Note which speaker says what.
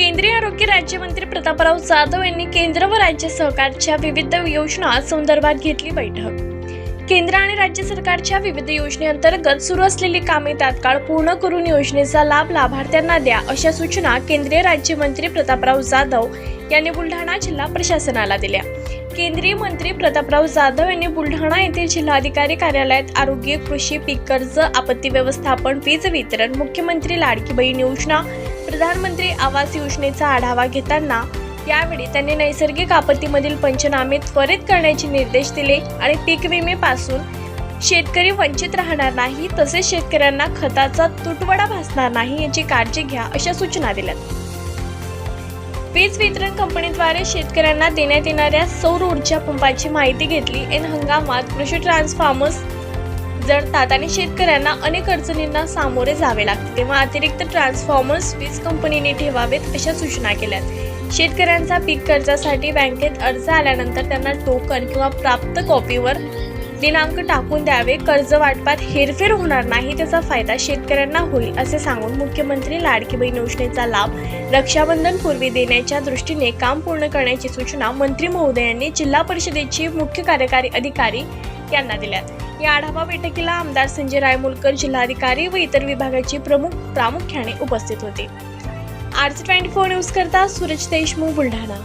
Speaker 1: केंद्रीय आरोग्य राज्यमंत्री प्रतापराव जाधव यांनी केंद्र व राज्य सरकारच्या विविध योजना संदर्भात घेतली बैठक. केंद्र आणि राज्य सरकारच्या विविध योजनेअंतर्गत सुरू असलेली कामे तात्काळ पूर्ण करून योजनेचा लाभ लाभार्थ्यांना द्या अशा सूचना केंद्रीय राज्यमंत्री प्रतापराव जाधव यांनी बुलढाणा जिल्हा प्रशासनाला दिल्या. केंद्रीय मंत्री प्रतापराव जाधव यांनी बुलढाणा येथील जिल्हाधिकारी कार्यालयात आरोग्य कृषी पीक कर्ज आपत्ती व्यवस्थापन वीज वितरण मुख्यमंत्री लाडकी बहीण योजना प्रधानमंत्री आवास योजनेचा आढावा घेताना यावेळी त्यांनी नैसर्गिक आपत्तीमधील पंचनामे त्वरित करण्याचे निर्देश दिले आणि पीक विमेपासून शेतकरी वंचित राहणार नाही तसेच शेतकऱ्यांना खताचा तुटवडा भासणार नाही याची काळजी घ्या अशा सूचना दिल्या वीज वितरण कंपनीद्वारे शेतकऱ्यांना देण्यात येणाऱ्या सौर ऊर्जा पंपाची माहिती घेतली. एन हंगामात कृषी ट्रान्सफॉर्मर्स जळतात आणि शेतकऱ्यांना अनेक अडचणींना सामोरे जावे लागते. तेव्हा अतिरिक्त ट्रान्सफॉर्मर्स वीज कंपनीने ठेवावेत अशा सूचना केल्यात. शेतकऱ्यांचा पीक कर्जासाठी बँकेत अर्ज आल्यानंतर त्यांना टोकन किंवा प्राप्त कॉपीवर दिनांक टाकून द्यावे. कर्ज वाटपात हेरफेर होणार नाही त्याचा फायदा शेतकऱ्यांना होईल असे सांगून मुख्यमंत्री लाडकी बहीण योजनेचा लाभ रक्षाबंधन पूर्वी देण्याच्या दृष्टीने काम पूर्ण करण्याची सूचना मंत्री महोदयांनी जिल्हा परिषदेचे मुख्य कार्यकारी अधिकारी यांना दिल्यात. या आढावा बैठकीला आमदार संजय रायमुलकर जिल्हाधिकारी व इतर विभागाचे प्रमुख प्रामुख्याने उपस्थित होते. आरसी ट्वेंटी फोर न्यूज करता सूरज देशमुख बुलढाणा.